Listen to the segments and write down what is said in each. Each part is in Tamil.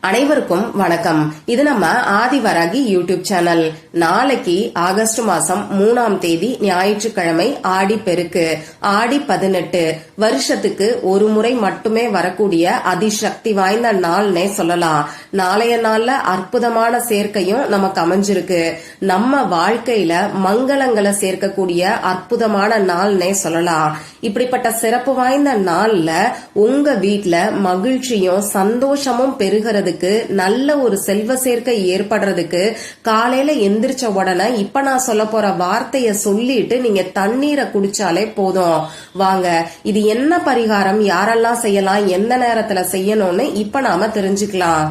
அனைவருக்கும் வணக்கம். இது நம்ம ஆதிவராகி யூடியூப் சேனல். நாளைக்கு ஆகஸ்ட் மாசம் மூணாம் தேதி ஞாயிற்றுக்கிழமை ஆடி பெருக்கு ஆடி பதினெட்டு. வருஷத்துக்கு ஒரு முறை மட்டுமே வரக்கூடிய அதிசக்தி வாய்ந்த நாள்னே சொல்லலாம். நாளைய நாள்ல அற்புதமான சேர்க்கையும் நமக்கு அமைஞ்சிருக்கு. நம்ம வாழ்க்கையில மங்களங்களை சேர்க்கக்கூடிய அற்புதமான நாள்னே சொல்லலாம். இப்படிப்பட்ட சிறப்பு வாய்ந்த நாள்ல உங்க வீட்டுல மகிழ்ச்சியும் சந்தோஷமும் பெருகிறது. வர்றதுக்கு நல்ல ஒரு செல்வ சேர்க்கை ஏற்படுறதுக்கு காலையில எந்திரிச்ச உடனே இப்ப நான் சொல்ல போற வார்த்தைய சொல்லிட்டு நீங்க தண்ணீரை குடிச்சாலே போதும். வாங்க இது என்ன பரிகாரம்? யாரெல்லாம் செய்யலாம்? எந்த நேரத்துல செய்யணும்னு இப்ப நாம தெரிஞ்சுக்கலாம்.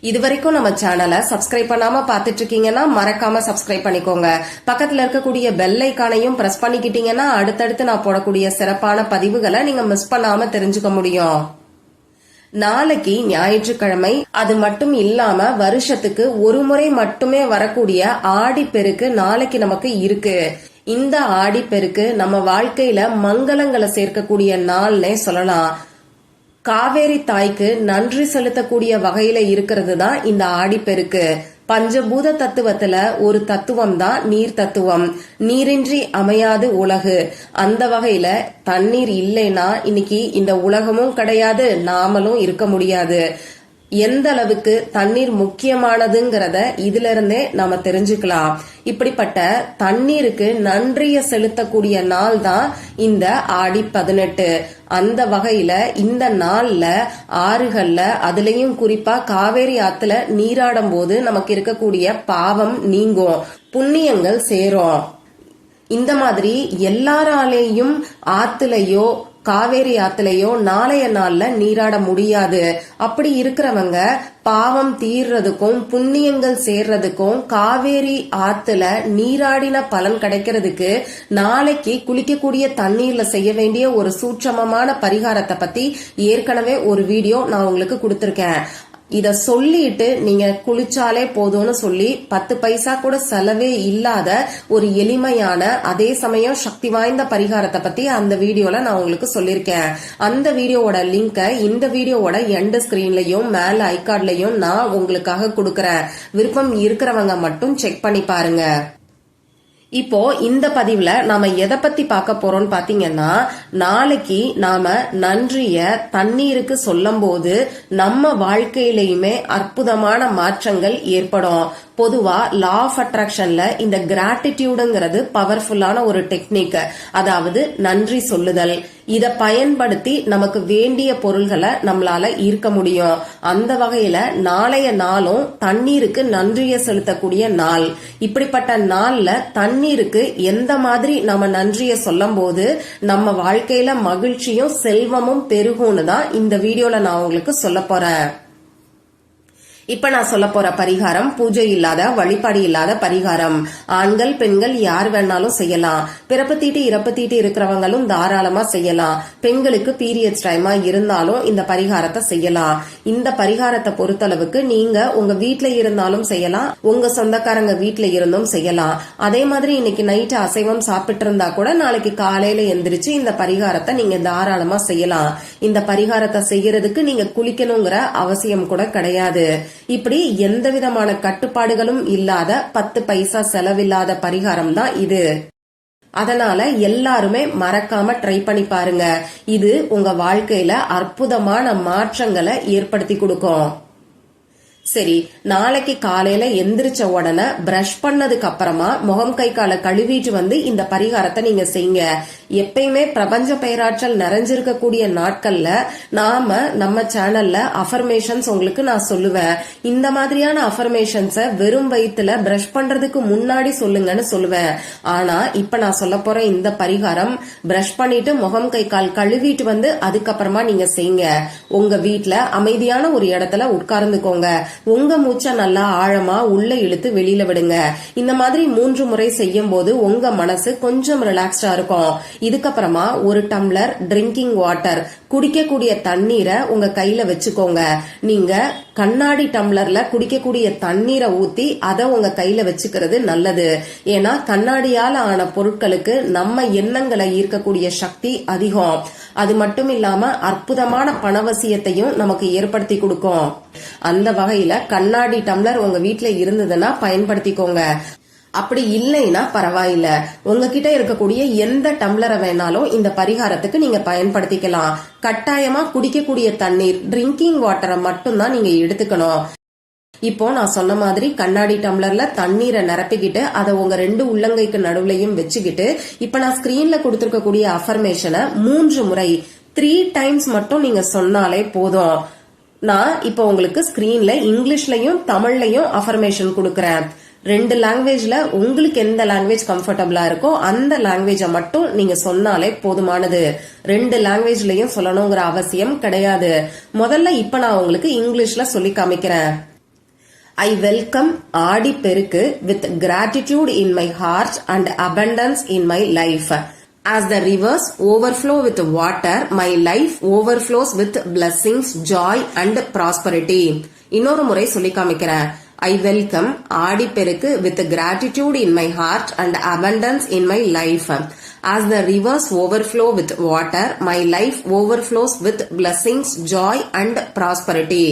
இது வரைக்கும் நம்ம சேனலை சப்ஸ்கிரைப் பண்ணாம பாத்துட்டு இருக்கீங்கன்னா மறக்காம சப்ஸ்கிரைப் பண்ணிக்கோங்க. பக்கத்துல இருக்கக்கூடிய பெல் ஐக்கானையும் பிரஸ் பண்ணிக்கிட்டீங்கன்னா அடுத்தடுத்து நான் போடக்கூடிய சிறப்பான பதிவுகளை நீங்க மிஸ் பண்ணாம தெரிஞ்சுக்க முடியும். நாளைக்கு ஞாயிற்றுக்கிழமை அது மட்டும் இல்லாம வருஷத்துக்கு ஒரு முறை மட்டுமே வரக்கூடிய ஆடிப்பெருக்கு நாளைக்கு நமக்கு இருக்கு. இந்த ஆடிப்பெருக்கு நம்ம வாழ்க்கையில மங்களங்களை சேர்க்கக்கூடிய நாள்னே சொல்லலாம். காவேரி தாய்க்கு நன்றி செலுத்தக்கூடிய வகையில இருக்கிறது தான் இந்த ஆடிப்பெருக்கு பஞ்சபூத தத்துவத்துல ஒரு தத்துவம் தான் நீர் தத்துவம் நீரின்றி அமையாது உலகு. அந்த வகையில தண்ணீர் இல்லைன்னா இன்னைக்கு இந்த உலகமும் கிடையாது நாமளும் இருக்க முடியாது. எந்த அளவுக்கு தண்ணீர் முக்கியமானதுங்கிறத இதுல இருந்தே நாம தெரிஞ்சுக்கலாம். இப்படிப்பட்ட தண்ணீருக்கு நன்றிய செலுத்தக்கூடிய நாள் தான் இந்த ஆடி பதினெட்டு. அந்த வகையில இந்த நாள்ல ஆறுகள்ல அதுலயும் குறிப்பா காவேரி ஆத்துல நீராடும் போது நமக்கு இருக்கக்கூடிய பாவம் நீங்கும். புண்ணியங்கள் சேரும். இந்த மாதிரி எல்லாராலேயும் ஆத்துலயோ காவேரி ஆத்துலயோ நாளைய நாள்ல நீராட முடியாது. அப்படி இருக்கிறவங்க பாவம் தீர்றதுக்கும் புண்ணியங்கள் சேர்றதுக்கும் காவேரி ஆத்துல நீராடின பலன் கிடைக்கிறதுக்கு நாளைக்கு குளிக்கக்கூடிய தண்ணீர்ல செய்ய வேண்டிய ஒரு சூட்சமமான பரிகாரத்தை பத்தி ஏற்கனவே ஒரு வீடியோ நான் உங்களுக்கு கொடுத்திருக்கேன். இதை சொல்லிட்டு நீங்க குளிச்சாலே போதும்னு சொல்லி பத்து பைசா கூட செலவே இல்லாத ஒரு எளிமையான அதே சமயம் சக்தி வாய்ந்த பரிகாரத்தை பத்தி அந்த வீடியோல நான் உங்களுக்கு சொல்லியிருக்கேன் அந்த வீடியோவோட லிங்கை இந்த வீடியோவோட எண்ட் ஸ்கிரீன்லயும் மேல ஐகார்ட்லயும் நான் உங்களுக்காக கொடுக்கறேன். விருப்பம் இருக்கிறவங்க மட்டும் செக் பண்ணி பாருங்க. இப்போ இந்த பதிவுல நாம எதை பத்தி பார்க்க போறோம்னு பாத்தீங்கன்னா நாளைக்கு நாம நன்றிய தண்ணீருக்கு சொல்லும் போது நம்ம வாழ்க்கையிலயுமே அற்புதமான மாற்றங்கள் ஏற்படும். பொதுவா லா ஆஃப் அட்ராக்ஷன்ல இந்த கிராட்டிடியூடுங்கிறது பவர்ஃபுல்லான ஒரு டெக்னிக் அதாவது நன்றி சொல்லுதல். இத பயன்படுத்தி நமக்கு வேண்டிய பொருள்களை நம்மளால ஈர்க்க முடியும். அந்த வகையில நாளைய நாளும் தண்ணீருக்கு நன்றியை செலுத்தக்கூடிய நாள். இப்படிப்பட்ட நாள்ல தண்ணீருக்கு எந்த மாதிரி நம்ம நன்றிய சொல்லும் போது நம்ம வாழ்க்கையில மகிழ்ச்சியும் செல்வமும் பெருகும்னு தான் இந்த வீடியோல நான் உங்களுக்கு சொல்ல போறேன். இப்ப நான் சொல்ல போற பரிகாரம் பூஜை இல்லாத வழிபாடு இல்லாத பரிகாரம். ஆண்கள் பெண்கள் யார் வேணாலும் செய்யலாம். பிறப்பு தீட்டு இறப்பு தீட்டு இருக்கிறவங்களும் தாராளமா செய்யலாம். பெண்களுக்கு பீரியட்ஸ் டைமா இருந்தாலும் இந்த பரிகாரத்தை செய்யலாம். இந்த பரிகாரத்தை பொறுத்தளவுக்கு நீங்க உங்க வீட்டுல இருந்தாலும் செய்யலாம். உங்க சொந்தக்காரங்க வீட்டுல இருந்தும் செய்யலாம். அதே மாதிரி இன்னைக்கு நைட்டு அசைவம் சாப்பிட்டு இருந்தா கூட நாளைக்கு காலையில எந்திரிச்சு இந்த பரிகாரத்தை நீங்க தாராளமா செய்யலாம். இந்த பரிகாரத்தை செய்யறதுக்கு நீங்க குளிக்கணுங்கிற அவசியம் கூட கிடையாது. இப்படி எந்த விதமான கட்டுப்பாடுகளும் இல்லாத பத்து பைசா செலவில்லாத பரிகாரம் தான் இது. அதனால எல்லாருமே மறக்காம ட்ரை பண்ணி பாருங்க. இது உங்க வாழ்க்கையில அற்புதமான மாற்றங்களை ஏற்படுத்தி கொடுக்கும். சரி நாளைக்கு காலையில எந்திரிச்ச உடனே பிரஷ் பண்ணதுக்கு அப்புறமா முகம் கை காலை கழுவிட்டு வந்து இந்த பரிகாரத்தை நீங்க செய்யுங்க. எப்பயுமே பிரபஞ்ச பெயராற்றல் நிறைஞ்சிருக்கக்கூடிய நாட்கள்ல நாம நம்ம சேனல்ல அஃபர்மேஷன்ஸ் உங்களுக்கு நான் சொல்லுவேன். இந்த மாதிரியான அஃபர்மேஷன்ஸ வெறும் வயிற்றுல பிரஷ் பண்றதுக்கு முன்னாடி சொல்லுங்கன்னு சொல்லுவேன். ஆனா இப்ப நான் சொல்ல போற இந்த பரிகாரம் பிரஷ் பண்ணிட்டு முகம் கை கால் கழுவிட்டு வந்து அதுக்கப்புறமா நீங்க செய்யுங்க. உங்க வீட்டுல அமைதியான ஒரு இடத்துல உட்கார்ந்துக்கோங்க. உங்க மூச்சை நல்லா ஆழமா உள்ள இழுத்து வெளியில விடுங்க. இந்த மாதிரி மூன்று முறை செய்யும் போது உங்க மனசு கொஞ்சம் ரிலாக்ஸ்டா இருக்கும். இதுக்கப்புறமா ஒரு டம்ளர் ட்ரிங்கிங் வாட்டர் குடிக்கக்கூடிய தண்ணீரை உங்க கையில வச்சுக்கோங்க. நீங்க கண்ணாடி டம்ளர்ல குடிக்கக்கூடிய தண்ணீரை ஊத்தி அதை உங்க கையில வச்சுக்கிறது நல்லது. ஏன்னா கண்ணாடியால ஆன பொருட்களுக்கு நம்ம எண்ணங்களை ஈர்க்கக்கூடிய சக்தி அதிகம். அது மட்டும் இல்லாம அற்புதமான பணவசியத்தையும் நமக்கு ஏற்படுத்தி கொடுக்கும். அந்த வகையில கண்ணாடி டம்ளர் உங்க வீட்டுல இருந்ததுன்னா பயன்படுத்திக்கோங்க. அப்படி இல்லைன்னா பரவாயில்ல. உங்ககிட்ட இருக்கக்கூடிய எந்த டம்ளரை வேணாலும் இந்த பரிகாரத்துக்கு நீங்க பயன்படுத்திக்கலாம். கட்டாயமா குடிக்கக்கூடிய தண்ணீர் ட்ரிங்கிங் வாட்டரை மட்டும்தான் நீங்க எடுத்துக்கணும். இப்போ நான் சொன்ன மாதிரி கண்ணாடி டம்ளர்ல தண்ணீரை நிரப்பிக்கிட்டு அதை உங்க ரெண்டு உள்ளங்கைக்கு நடுவுலையும் வச்சுக்கிட்டு இப்ப நான் ஸ்கிரீன்ல கொடுத்துருக்கக்கூடிய அஃபர்மேஷனை மூன்று முறை த்ரீ டைம்ஸ் மட்டும் நீங்க சொன்னாலே போதும். நான் இப்போ உங்களுக்கு ஸ்கிரீன்ல இங்கிலீஷ்லயும் தமிழ்லயும் அஃபர்மேஷன் கொடுக்கறேன். ரெண்டு லாங்குவேஜ்ல உங்களுக்கு எந்த லாங்குவேஜ் கம்ஃபர்டபுளா இருக்கோ அந்த லாங்குவேஜை மட்டும் நீங்க சொன்னாலே போதுமானது. ரெண்டு லாங்குவேஜ்லயும் சொல்லணுங்கிற அவசியம் கிடையாது. முதல்ல இப்ப நான் உங்களுக்கு இங்கிலீஷ்ல சொல்லி காமிக்கிறேன். I welcome Aadi Perukku with gratitude in my heart and abundance in my life as the rivers overflow with water my life overflows with blessings joy and prosperity இன்னொரு முறை சொல்லி காமிக்கிறேன். I welcome Aadiperukku with gratitude in my heart and abundance in my life as the rivers overflow with water my life overflows with blessings joy and prosperity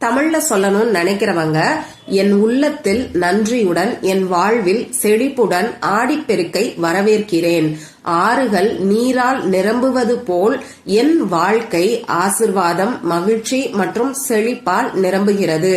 தமிழ்ல சொல்லணும்னு நினைக்கிறவங்க என் உள்ளத்தில் நன்றியுடன் என் வாழ்வில் செழிப்புடன் ஆடிப்பெருக்கை வரவேற்கிறேன். ஆறுகள் நீரால் நிரம்புவது போல் என் வாழ்க்கை ஆசிர்வாதம் மகிழ்ச்சி மற்றும் செழிப்பால் நிரம்புகிறது.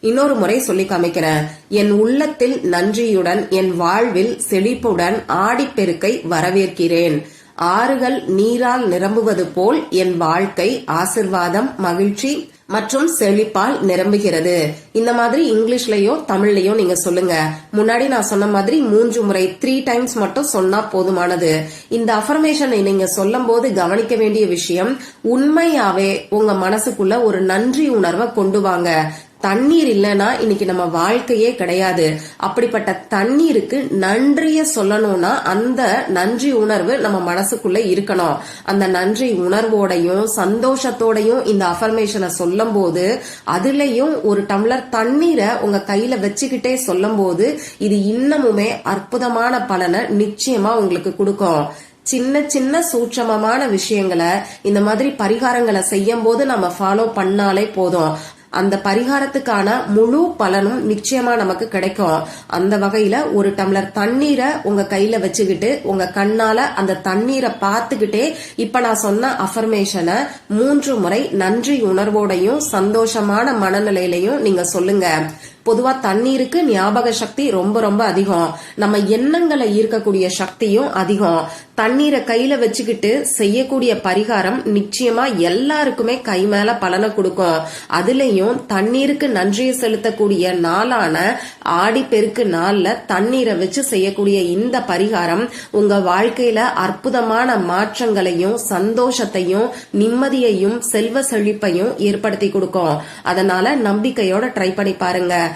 இன்னொரு முறை சொல்லி காமிக்கிறேன். என் உள்ளத்தில் நன்றியுடன் என் வாழ்வில் செழிப்புடன் ஆடிப்பெருக்கை வரவேற்கிறேன். ஆறுகள் நீரால் நிரம்புவது போல் என் வாழ்க்கை ஆசிர்வாதம் மகிழ்ச்சி மற்றும் செழிப்பால் நிரம்புகிறது. இந்த மாதிரி இங்கிலீஷ்லயோ தமிழ்லயோ நீங்க சொல்லுங்க. முன்னாடி நான் சொன்ன மாதிரி மூன்று முறை த்ரீ டைம்ஸ் மட்டும் சொன்னா போதுமானது. இந்த அஃபர்மேஷனை நீங்க சொல்லும் போது கவனிக்க வேண்டிய விஷயம் உண்மையாவே உங்க மனசுக்குள்ள ஒரு நன்றி உணர்வை கொண்டு வாங்க. தண்ணீர் இல்லைன்னா இன்னைக்கு நம்ம வாழ்க்கையே கிடையாது. அப்படிப்பட்ட தண்ணீருக்கு நன்றிய சொல்லணும்னா அந்த நன்றி உணர்வு நம்ம மனசுக்குள்ள இருக்கணும். அந்த நன்றி உணர்வோடையும் சந்தோஷத்தோடையும் இந்த அஃபர்மேஷனை சொல்லும் போது அதுலயும் ஒரு டம்ளர் தண்ணீரை உங்க கையில வச்சுக்கிட்டே சொல்லும் போது இது இன்னமுமே அற்புதமான பலனை நிச்சயமா உங்களுக்கு கொடுக்கும். சின்ன சின்ன சூட்சமமான விஷயங்களை இந்த மாதிரி பரிகாரங்களை செய்யும் போது நம்ம ஃபாலோ பண்ணாலே போதும். அந்த பரிகாரத்துக்கான முழு பலனும் நிச்சயமா நமக்கு கிடைக்கும். அந்த வகையில ஒரு டம்ளர் தண்ணீரை உங்க கையில வச்சுக்கிட்டு உங்க கண்ணால அந்த தண்ணீரை பார்த்துக்கிட்டே இப்ப நான் சொன்ன அஃபர்மேஷனை மூன்று முறை நன்றி உணர்வோடையும் சந்தோஷமான மனநிலையிலையும் நீங்க சொல்லுங்க. பொதுவா தண்ணீருக்கு ஞாபக சக்தி ரொம்ப ரொம்ப அதிகம். நம்ம எண்ணங்களை ஈர்க்கக்கூடிய சக்தியும் அதிகம். தண்ணீரை கையில வச்சுக்கிட்டு செய்யக்கூடிய பரிகாரம் நிச்சயமா எல்லாருக்குமே கை மேல பலனை கொடுக்கும். அதுலயும் தண்ணீருக்கு நன்றியை செலுத்தக்கூடிய நாளான ஆடி பெருக்கு நாள்ல தண்ணீரை வச்சு செய்யக்கூடிய இந்த பரிகாரம் உங்க வாழ்க்கையில அற்புதமான மாற்றங்களையும் சந்தோஷத்தையும் நிம்மதியையும் செல்வ செழிப்பையும் ஏற்படுத்தி கொடுக்கும். அதனால நம்பிக்கையோட ட்ரை பண்ணி பாருங்க.